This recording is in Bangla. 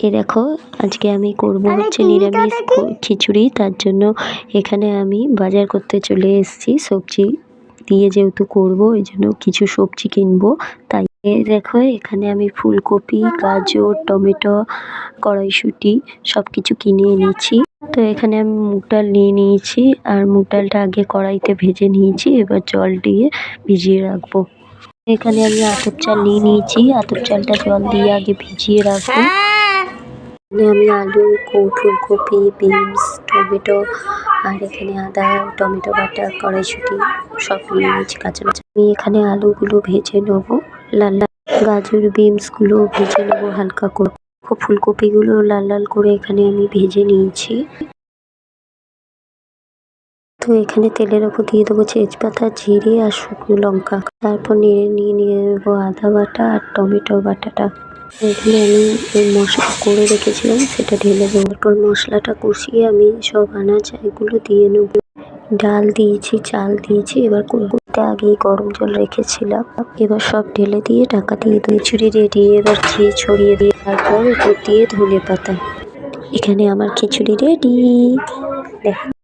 এ দেখো আজকে আমি করব হচ্ছে নিরামিষ খিচুড়ি তার জন্য এখানে আমি বাজার করতে চলে এসেছি। সবজি দিয়ে যেহেতু করব ওই জন্য কিছু সবজি কিনবো। তাই এ দেখো এখানে আমি ফুলকপি গাজর টমেটো কড়াইশুঁটি সব কিছু কিনে এনেছি। তো এখানে আমি মুগ ডাল নিয়ে নিয়েছি আর মুগ ডালটা আগে কড়াইতে ভেজে নিয়েছি এবার জল দিয়ে ভিজিয়ে রাখব। এখানে আমি আতপ চাল নিয়ে নিয়েছি আতপ চালটা জল দিয়ে আগে ভিজিয়ে রাখব। এখানে আমি আলু ফুলকপি বিনস, টমেটো, আর এখানে আদা, টমেটো বাটা, কড়াইশুঁটি, সব নিয়ে নিয়েছি কাঁচা কাঁচা আমি এখানে আলুগুলো ভেজে নেব, লাল লাল গাজর, বিনসগুলো ভেজে নেব হালকা করে। ফুলকপিগুলো লাল লাল করে এখানে আমি ভেজে নিয়েছি। তো এখানে তেলের ওপর দিয়ে দেবো তেজপাতা, জিরে আর শুকনো লঙ্কা। তারপর নেড়ে নিয়ে নিয়ে দেবো আদা বাটা আর টমেটো বাটাটা। এখানে আমি এই মশলা করে রেখেছিলাম, সেটা ঢেলে দেবো। তারপর মশলাটা কষিয়ে আমি সব আনাজ এগুলো দিয়ে নেব। ডাল দিয়েছি, চাল দিয়েছি, এবার করতে আগেই গরম জল রেখেছিলাম। এবার সব ঢেলে দিয়ে ঢাকা দিয়ে দিই চুরি রেডি, এবার ঘি ছড়িয়ে দিয়ে, তারপর উপর দিয়ে ধনে পাতা এখানে আমার খিচুড়ি রেডি। দেখ।